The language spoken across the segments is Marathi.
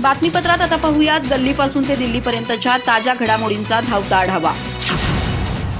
बातमीपत्रात आता पाहूयात गल्लीपासून ते दिल्लीपर्यंतच्या ताज्या घडामोडींचा धावता आढावा.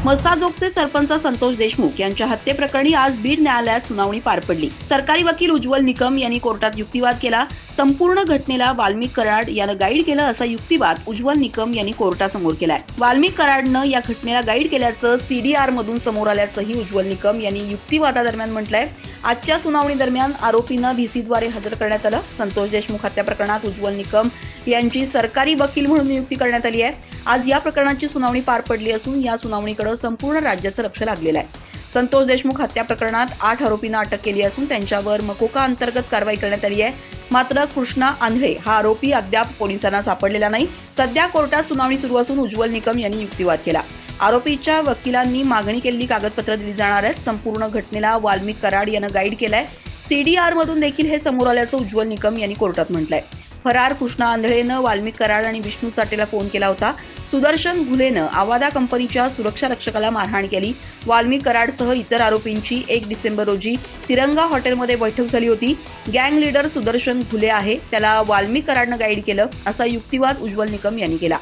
मसाजोगचे सरपंच संतोष देशमुख यांच्या हत्येप्रकरणी आज बीड न्यायालयात सुनावणी पार पडली. सरकारी वकील उज्ज्वल निकम यांनी कोर्टात युक्तिवाद केला. संपूर्ण घटनेला वाल्मिक कराड यानं गाईड केलं असा युक्तिवाद उज्ज्वल निकम यांनी कोर्टासमोर केलाय. वाल्मिक कराडनं या घटनेला गाईड केल्याचं सीडीआर मधून समोर आल्याचंही उज्ज्वल निकम यांनी युक्तिवादादरम्यान म्हटलंय. आजच्या सुनावणी दरम्यान आरोपींना व्हीसीद्वारे हजर करण्यात आलं. संतोष देशमुख हत्या प्रकरणात उज्ज्वल निकम यांची सरकारी वकील म्हणून नियुक्ती करण्यात आली आहे. आज या प्रकरणाची सुनावणी पार पडली असून या सुनावणीकडे संपूर्ण राज्याचं लक्ष लागलेलं आहे. संतोष देशमुख हत्या प्रकरणात आठ आरोपींना अटक केली असून त्यांच्यावर मकोका अंतर्गत कारवाई करण्यात आली आहे. मात्र कृष्णा आंधळे हा आरोपी अद्याप पोलिसांना सापडलेला नाही. सध्या कोर्टात सुनावणी सुरू असून उज्ज्वल निकम यांनी युक्तिवाद केला. आरोपीच्या वकिलांनी मागणी केलेली कागदपत्र दिली जाणार आहेत. संपूर्ण घटनेला वाल्मिक कराड यानं गाईड केलाय. सीडीआर मधून देखील हे समोर आल्याचं उज्ज्वल निकम यांनी कोर्टात म्हटलंय. फरार कृष्णा आंधळेनं वाल्मिक कराड आणि विष्णू चाटेला फोन केला होता. सुदर्शन घुलेनं आवादा कंपनीच्या सुरक्षा रक्षकाला मारहाण केली. वाल्मिक कराडसह इतर आरोपींची एक डिसेंबर रोजी तिरंगा हॉटेलमध्ये बैठक झाली होती. गँग लीडर सुदर्शन घुले आहे. त्याला वाल्मिक कराडनं गाईड केलं असा युक्तिवाद उज्ज्वल निकम यांनी केला.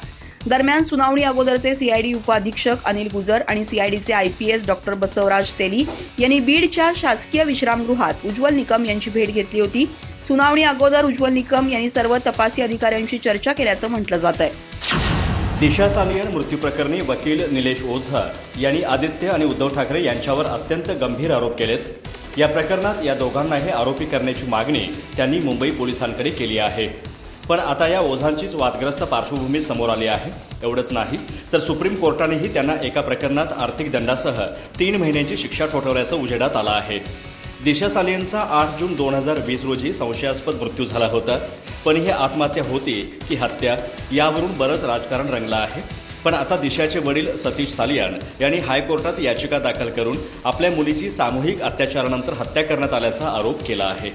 दरम्यान सुनावणी अगोदरचे सीआयडी उपाधीक्षक अनिल गुजर आणि सीआयडीचे आयपीएस डॉक्टर बसवराज तेली यांनी बीडच्या शासकीय विश्रामगृहात उज्ज्वल निकम यांची भेट घेतली होती. सुनावणी अगोदर उज्ज्वल निकम यांनी सर्व तपासी अधिकाऱ्यांशी चर्चा केल्याचं म्हटलं जात आहे. दिशा सालियन मृत्यू प्रकरणी वकील निलेश ओझा यांनी आदित्य आणि उद्धव ठाकरे यांच्यावर अत्यंत गंभीर आरोप केलेत. या प्रकरणात या दोघांनाही आरोपी करण्याची मागणी त्यांनी मुंबई पोलिसांकडे केली आहे. पण आता या ओझांचीच वादग्रस्त पार्श्वभूमी समोर आली आहे. एवढंच नाही तर सुप्रीम कोर्टानेही त्यांना एका प्रकरणात आर्थिक दंडासह तीन महिन्यांची शिक्षा ठोठवल्याचं उजेडात आलं आहे. दिशा सालियनचा आठ जून दोन हजार वीस रोजी संशयास्पद मृत्यू झाला होता. पण ही आत्महत्या होती की हत्या यावरून बरंच राजकारण रंगलं आहे. पण आता दिशाचे वडील सतीश सालियान यांनी हायकोर्टात याचिका दाखल करून आपल्या मुलीची सामूहिक अत्याचारानंतर हत्या करण्यात आल्याचा आरोप केला आहे.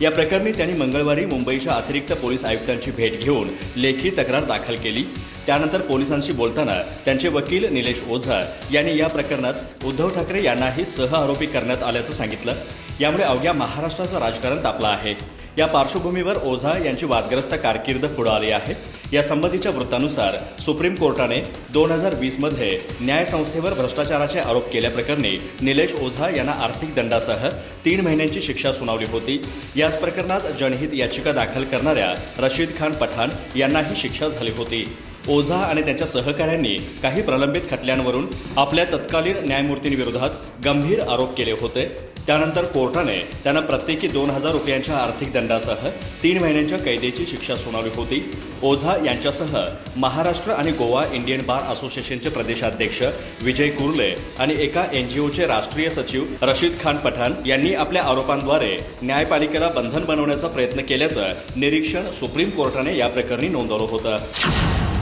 या प्रकरणी त्यांनी मंगळवारी मुंबईच्या अतिरिक्त पोलीस आयुक्तांची भेट घेऊन लेखी तक्रार दाखल केली. त्यानंतर पोलिसांशी बोलताना त्यांचे वकील निलेश ओझा यांनी या प्रकरणात उद्धव ठाकरे यांनाही सह आरोपी करण्यात आल्याचं सांगितलं. यामुळे अवघ्या महाराष्ट्राचं राजकारण तापलं आहे. या पार्श्वभूमीवर ओझा यांची वादग्रस्त कारकीर्द पुढे आली आहे. या संबंधीच्या वृत्तानुसार सुप्रीम कोर्टाने दोन हजार वीसमध्ये न्यायसंस्थेवर भ्रष्टाचाराचे आरोप केल्याप्रकरणी निलेश ओझा यांना आर्थिक दंडासह तीन महिन्यांची शिक्षा सुनावली होती. याच प्रकरणात जनहित याचिका दाखल करणाऱ्या रशीद खान पठाण यांनाही शिक्षा झाली होती. ओझा आणि त्यांच्या सहकाऱ्यांनी काही प्रलंबित खटल्यांवरून आपल्या तत्कालीन न्यायमूर्तींविरोधात गंभीर आरोप केले होते. त्यानंतर कोर्टाने त्यांना प्रत्येकी दोन हजार रुपयांच्या आर्थिक दंडासह तीन महिन्यांच्या कैदेची शिक्षा सुनावली होती. ओझा यांच्यासह महाराष्ट्र आणि गोवा इंडियन बार असोसिएशनचे प्रदेशाध्यक्ष विजय कुर्ले आणि एका एन जी ओचे राष्ट्रीय सचिव रशीद खान पठाण यांनी आपल्या आरोपांद्वारे न्यायपालिकेला बंधन बनवण्याचा प्रयत्न केल्याचं निरीक्षण सुप्रीम कोर्टाने या प्रकरणी नोंदवलं होतं.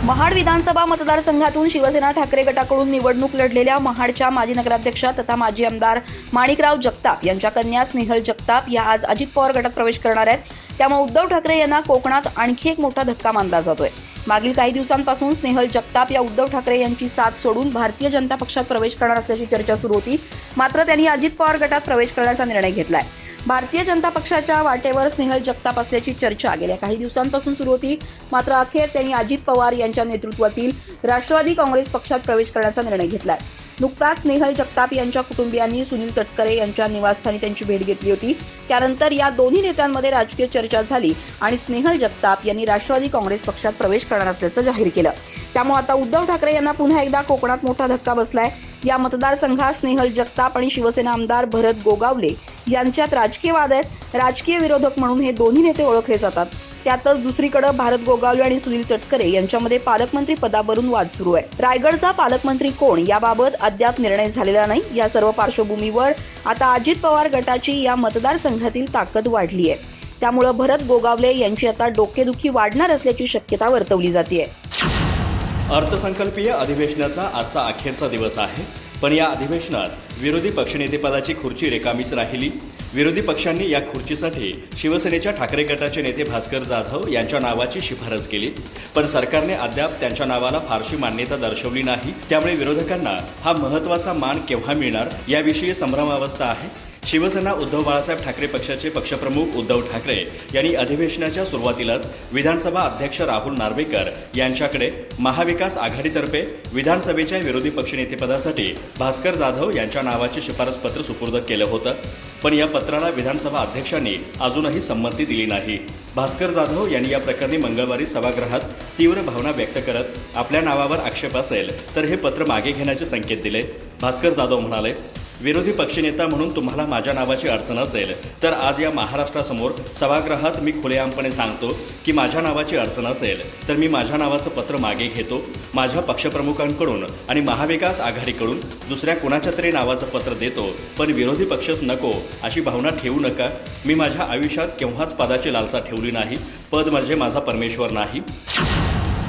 महाड विधानसभा मतदारसंघातून शिवसेना ठाकरे गटाकडून निवडणूक लढलेल्या महाडच्या माजी नगराध्यक्षा तथा माजी आमदार माणिकराव जगताप यांच्या कन्या स्नेहल जगताप या आज अजित पवार गटात प्रवेश करणार आहेत. त्यामुळे उद्धव ठाकरे यांना कोकणात आणखी एक मोठा धक्का मानला जातोय. मागील काही दिवसांपासून स्नेहल जगताप या उद्धव ठाकरे यांची साथ सोडून भारतीय जनता पक्षात प्रवेश करणार असल्याची चर्चा सुरू होती. मात्र त्यांनी अजित पवार गटात प्रवेश करण्याचा निर्णय घेतलाय. भारतीय जनता पक्षाच्या वाटेवर स्नेहल जगताप असल्याची चर्चा गेल्या काही दिवसांपासून सुरू होती. मात्र अखेर त्यांनी अजित पवार यांच्या नेतृत्वातील राष्ट्रवादी काँग्रेस पक्षात प्रवेश करण्याचा निर्णय घेतलाय. नुकताच स्नेहल जगताप यांच्या कुटुंबियांनी सुनील तटकरे यांच्या निवासस्थानी त्यांची भेट घेतली होती. त्यानंतर या दोन्ही नेत्यांमध्ये राजकीय चर्चा झाली आणि स्नेहल जगताप यांनी राष्ट्रवादी काँग्रेस पक्षात प्रवेश करणार असल्याचं जाहीर केलं. त्यामुळे आता उद्धव ठाकरे यांना पुन्हा एकदा कोकणात मोठा धक्का बसलाय. या मतदारसंघात स्नेहल जगताप आणि शिवसेना आमदार भरत गोगावले यांच्यात राजकीय वाद आहेत. राजकीय विरोधक म्हणून हे दोन्ही नेते ओळखले जातात. त्यातच दुसरीकडे भारत गोगावले आणि सुनील तटकरे यांच्यामध्ये पालकमंत्री पदावरून वाद सुरू आहे. रायगडचा पालकमंत्री कोण याबाबत अद्याप निर्णय झालेला नाही. या सर्व पार्श्वभूमीवर आता अजित पवार गटाची या मतदारसंघातील ताकद वाढली आहे. त्यामुळे भरत गोगावले यांची आता डोकेदुखी वाढणार असल्याची शक्यता वर्तवली जाते अर्थसंकल्पीय अधिवेशनाचा आजचा अखेरचा दिवस आहे. पण या अधिवेशनात विरोधी पक्षनेतेपदाची खुर्ची रिकामीच राहिली. विरोधी पक्षांनी या खुर्चीसाठी शिवसेनेच्या ठाकरे गटाचे नेते भास्कर जाधव यांच्या नावाची शिफारस केली. पण सरकारने अद्याप त्यांच्या नावाला फारशी मान्यता दर्शवली नाही. त्यामुळे विरोधकांना हा महत्त्वाचा मान केव्हा मिळणार याविषयी संभ्रमावस्था आहे. शिवसेना उद्धव बाळासाहेब ठाकरे पक्षाचे पक्षप्रमुख उद्धव ठाकरे यांनी अधिवेशनाच्या सुरुवातीलाच विधानसभा अध्यक्ष राहुल नार्वेकर यांच्याकडे महाविकास आघाडीतर्फे विधानसभेच्या विरोधी पक्षनेतेपदासाठी भास्कर जाधव यांच्या नावाचे शिफारस पत्र सुपूर्द केलं होतं. पण या पत्राला विधानसभा अध्यक्षांनी अजूनही संमती दिली नाही. भास्कर जाधव यांनी या प्रकरणी मंगळवारी सभागृहात तीव्र भावना व्यक्त करत आपल्या नावावर आक्षेप असेल तर हे पत्र मागे घेण्याचे संकेत दिले. भास्कर जाधव म्हणाले विरोधी पक्षनेता म्हणून तुम्हाला माझ्या नावाची अडचण असेल तर आज या महाराष्ट्रासमोर सभागृहात मी खुलेआमपणे सांगतो की माझ्या नावाची अडचण असेल तर मी माझ्या नावाचं पत्र मागे घेतो माझ्या पक्षप्रमुखांकडून आणि महाविकास आघाडीकडून दुसऱ्या कुणाच्या तरी नावाचं पत्र देतो पण विरोधी पक्षच नको अशी भावना ठेवू नका. मी माझ्या आयुष्यात केव्हाच पदाची लालसा ठेवली नाही पद म्हणजे माझा परमेश्वर नाही.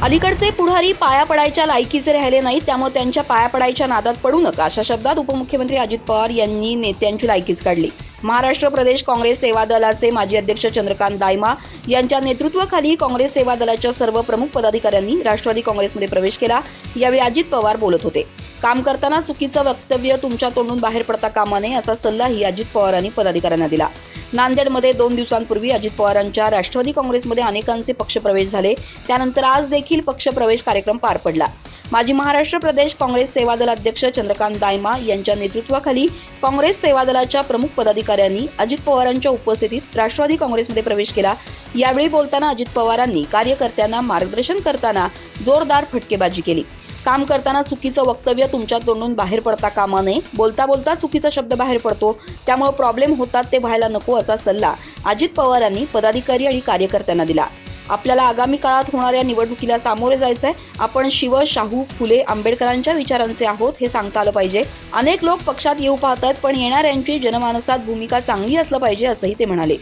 अलीकडचे पुढारी पाया पडायच्या लायकीचे राहिले नाहीत त्यामुळे त्यांच्या पाया पडायच्या नादात पडू नका अशा शब्दात उपमुख्यमंत्री अजित पवार यांनी नेत्यांची लायकीच काढली. महाराष्ट्र प्रदेश काँग्रेस सेवा दलाचे माजी अध्यक्ष चंद्रकांत दायमा यांच्या नेतृत्वाखाली काँग्रेस सेवा दलाच्या सर्व प्रमुख पदाधिकाऱ्यांनी राष्ट्रवादी काँग्रेसमध्ये प्रवेश केला. यावेळी अजित पवार बोलत होते. काम करताना चुकीचं वक्तव्य तुमच्या तोंडून बाहेर पडता कामा नये असा सल्लाही अजित पवारांनी पदाधिकाऱ्यांना दिला. नांदेडमध्ये दोन दिवसांपूर्वी अजित पवारांच्या राष्ट्रवादी काँग्रेसमध्ये अनेकांचे पक्षप्रवेश झाले. त्यानंतर आज देखील पक्षप्रवेश कार्यक्रम पार पडला. माजी महाराष्ट्र प्रदेश काँग्रेस सेवा दल अध्यक्ष चंद्रकांत दायमा यांच्या नेतृत्वाखाली काँग्रेस सेवा दलाच्या प्रमुख पदाधिकाऱ्यांनी अजित पवारांच्या उपस्थितीत राष्ट्रवादी काँग्रेसमध्ये प्रवेश केला. यावेळी बोलताना अजित पवारांनी कार्यकर्त्यांना मार्गदर्शन करताना जोरदार फटकेबाजी केली. काम करताना चुकीचं वक्तव्य तुमच्या तोंडून बाहेर पडता कामा नये. बोलता बोलता चुकीचा शब्द बाहेर पडतो. त्यामुळे प्रॉब्लेम होतात ते व्हायला नको असा सल्ला अजित पवारांनी पदाधिकारी आणि कार्यकर्त्यांना दिला. आपल्याला आगामी काळात होणाऱ्या निवडणुकीला सामोरे जायचंय. आपण शिव शाहू फुले आंबेडकरांच्या विचारांचे आहोत हे सांगता आलं पाहिजे. अनेक लोक पक्षात येऊ पाहतात पण येणाऱ्यांची जनमानसात भूमिका चांगली असलं पाहिजे असंही ते म्हणाले.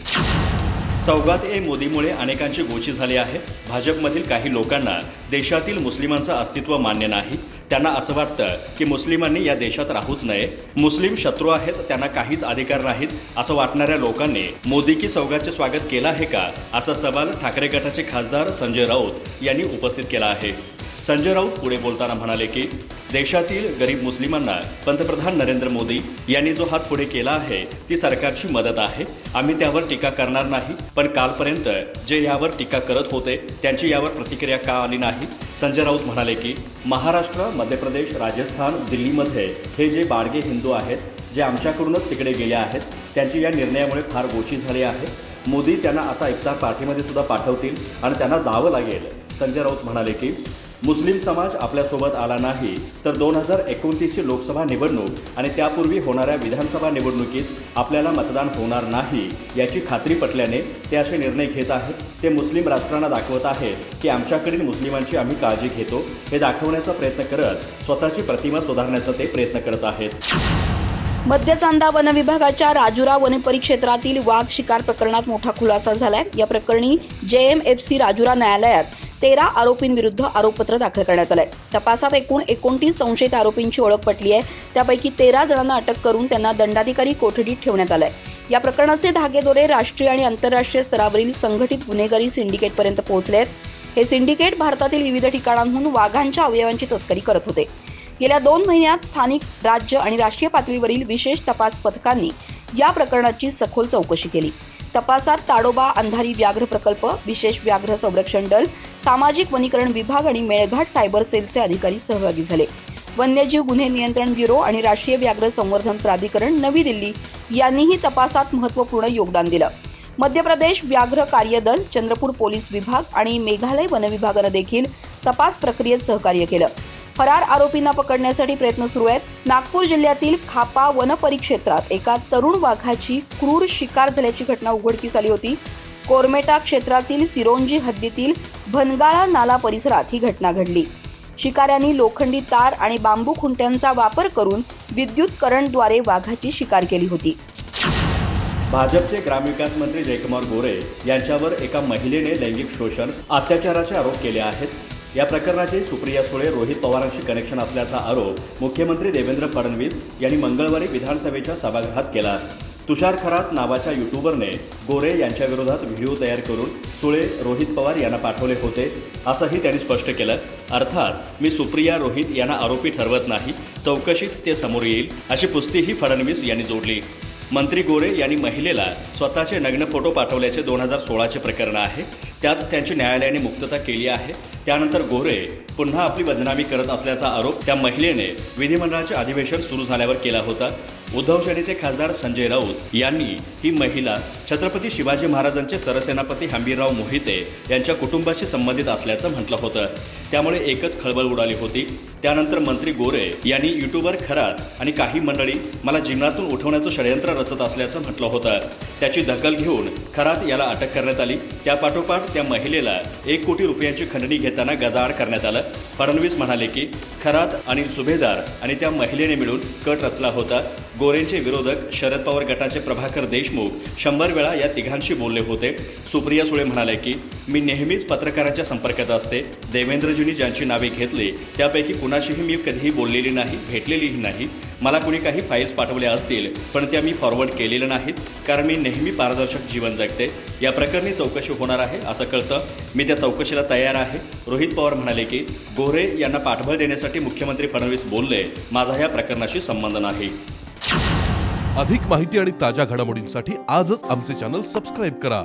सौगात ए मोदीमुळे अनेकांची गोची झाली आहे. भाजपमधील काही लोकांना देशातील मुस्लिमांचं अस्तित्व मान्य नाही. त्यांना असं वाटतं की मुस्लिमांनी या देशात राहूच नये. मुस्लिम शत्रू आहेत त्यांना काहीच अधिकार नाहीत असं वाटणाऱ्या लोकांनी मोदी की सौगातचे स्वागत केलं आहे का? असा सवाल ठाकरे गटाचे खासदार संजय राऊत यांनी उपस्थित केला आहे. संजय राऊत पुढे बोलताना म्हणाले की देशातील गरीब मुस्लिमांना पंतप्रधान नरेंद्र मोदी यांनी जो हात पुढे केला आहे ती सरकारची मदत आहे. आम्ही त्यावर टीका करणार नाही पण कालपर्यंत जे यावर टीका करत होते त्यांची यावर प्रतिक्रिया का आली नाही? संजय राऊत म्हणाले की महाराष्ट्र मध्य प्रदेश राजस्थान दिल्लीमध्ये हे जे बाडगे हिंदू आहेत जे आमच्याकडूनच तिकडे गेले आहेत त्यांची या निर्णयामुळे फार गोची झाली आहे. मोदी त्यांना आता एकता पार्टीमध्ये सुद्धा पाठवतील आणि त्यांना जावं लागेल. संजय राऊत म्हणाले की मुस्लिम समाज आपल्यासोबत आला नाही तर दोन हजार एकोणतीसची लोकसभा निवडणूक आणि त्यापूर्वी होणाऱ्या विधानसभा निवडणुकीत आपल्याला मतदान होणार नाही याची खात्री पटल्याने ते असे निर्णय घेत आहेत. ते मुस्लिम राष्ट्रांना दाखवत आहेत की आमच्याकडील मुस्लिमांची आम्ही काळजी घेतो हे दाखवण्याचा प्रयत्न करत स्वतःची प्रतिमा सुधारण्याचा ते प्रयत्न करत आहेत. मध्यचांदा वन विभागाच्या राजुरा वनपरिक्षेत्रातील वाघ शिकार प्रकरणात मोठा खुलासा झालाय. या प्रकरणी जेएमएफसी राजुरा न्यायालयात तेरा आरोपींविरुद्ध आरोपपत्र दाखल करण्यात आलंय. तपासात एकूण एकोणतीस संशयित आरोपींची ओळख पटली आहे. त्यापैकी तेरा जणांना अटक करून त्यांना दंडाधिकारी कोठडीत ठेवण्यात आलंय. या प्रकरणाचे धागेदोरे राष्ट्रीय आणि आंतरराष्ट्रीय स्तरावरील संघटित गुन्हेगारी सिंडिकेटपर्यंत पोहोचले आहेत. हे सिंडिकेट भारतातील विविध ठिकाणांहून वाघांच्या अवयवांची तस्करी करत होते. गेल्या दोन महिन्यात स्थानिक राज्य आणि राष्ट्रीय पातळीवरील विशेष तपास पथकांनी या प्रकरणाची सखोल चौकशी केली. तपासात ताडोबा अंधारी व्याघ्र प्रकल्प विशेष व्याघ्र संरक्षण दल सामाजिक वनीकरण विभाग आणि मेळघाट सायबर सेलचे अधिकारी सहभागी झाले. वन्यजीव गुन्हे नियंत्रण ब्युरो आणि राष्ट्रीय व्याघ्र संवर्धन प्राधिकरण नवी दिल्ली यांनीही तपासात महत्त्वपूर्ण योगदान दिलं. मध्य प्रदेश व्याघ्र कार्यदल चंद्रपूर पोलीस विभाग आणि मेघालय वनविभागानं देखील तपास प्रक्रियेत सहकार्य केलं. फरार आरोपींना पकडण्यासाठी प्रयत्न सुरू आहेत. नागपूर जिल्ह्यातील खापा वन परिक्षेत्रात एका तरुण वाघाची क्रूर शिकार झाल्याची घटना उघडकीस आली होती. कोरमेटा क्षेत्रातील सिरोंजी हद्दीतील भनगाळा नाला परिसरात ही घटना घडली. शिकाऱ्यांनी लोखंडी तार आणि बांबू खुंट्यांचा वापर करून विद्युत करंटद्वारे वाघाची शिकार केली होती. भाजपचे ग्रामविकास मंत्री जयकुमार गोरे यांच्यावर एका महिलेने लैंगिक शोषण अत्याचाराचे आरोप केले आहेत. या प्रकरणाचे सुप्रिया सुळे रोहित पवारांशी कनेक्शन असल्याचा आरोप मुख्यमंत्री देवेंद्र फडणवीस यांनी मंगळवारी विधानसभेच्या सभागृहात केला. तुषार खरात नावाच्या युट्यूबरने गोरे यांच्याविरोधात व्हिडिओ तयार करून सुळे रोहित पवार यांना पाठवले होते असंही त्यांनी स्पष्ट केलं. अर्थात मी सुप्रिया रोहित यांना आरोपी ठरवत नाही चौकशीत ते समोर येईल अशी पुस्तीही फडणवीस यांनी जोडली. मंत्री गोरे यांनी महिलेला स्वतःचे नग्न फोटो पाठवल्याचे दोन हजार सोळाचे प्रकरण आहे. त्यात त्यांची न्यायालयाने मुक्तता केली आहे. त्यानंतर गोरे पुन्हा आपली बदनामी करत असल्याचा आरोप त्या महिलेने विधिमंडळाचे अधिवेशन सुरू झाल्यावर केला होता. उद्धव सेनेचे खासदार संजय राऊत यांनी ही महिला छत्रपती शिवाजी महाराजांचे सरसेनापती हंबीरराव मोहिते यांच्या कुटुंबाशी संबंधित असल्याचं म्हटलं होतं. त्यामुळे एकच खळबळ उडाली होती. त्यानंतर मंत्री गोरे यांनी युट्यूबर खरात आणि काही मंडळी मला जीवनातून उठवण्याचं षडयंत्र रचत असल्याचं म्हटलं होतं. त्याची दखल घेऊन खरात याला अटक करण्यात आली. त्यापाठोपाठ त्या महिलेला एक कोटी रुपयांची खंडणी घेताना गजाआड करण्यात आलं. फडणवीस म्हणाले की खरात आणि सुभेदार आणि त्या महिलेने मिळून कट रचला होता. गोरेंचे विरोधक शरद पवार गटाचे प्रभाकर देशमुख शंभर वेळा या तिघांशी बोलले होते. सुप्रिया सुळे म्हणाले की मी नेहमीच पत्रकारांच्या संपर्कात असते. देवेंद्रजींनी ज्यांची नावे घेतली त्यापैकी कुणाशीही मी कधीही बोललेली नाही भेटलेलीही नाही. मला कुणी काही फाईल्स पाठवल्या असतील पण त्या मी फॉरवर्ड केलेल्या नाहीत कारण मी नेहमी पारदर्शक जीवन जगते. या प्रकरणी चौकशी होणार आहे असं कळतं. मी त्या चौकशीला तयार आहे. रोहित पवार म्हणाले की गोरे यांना पाठबळ देण्यासाठी मुख्यमंत्री फडणवीस बोलले. माझा या प्रकरणाशी संबंध नाही. अधिक माहिती आणि ताज्या घडामोडींसाठी आजच आमचे चॅनल सबस्क्राईब करा.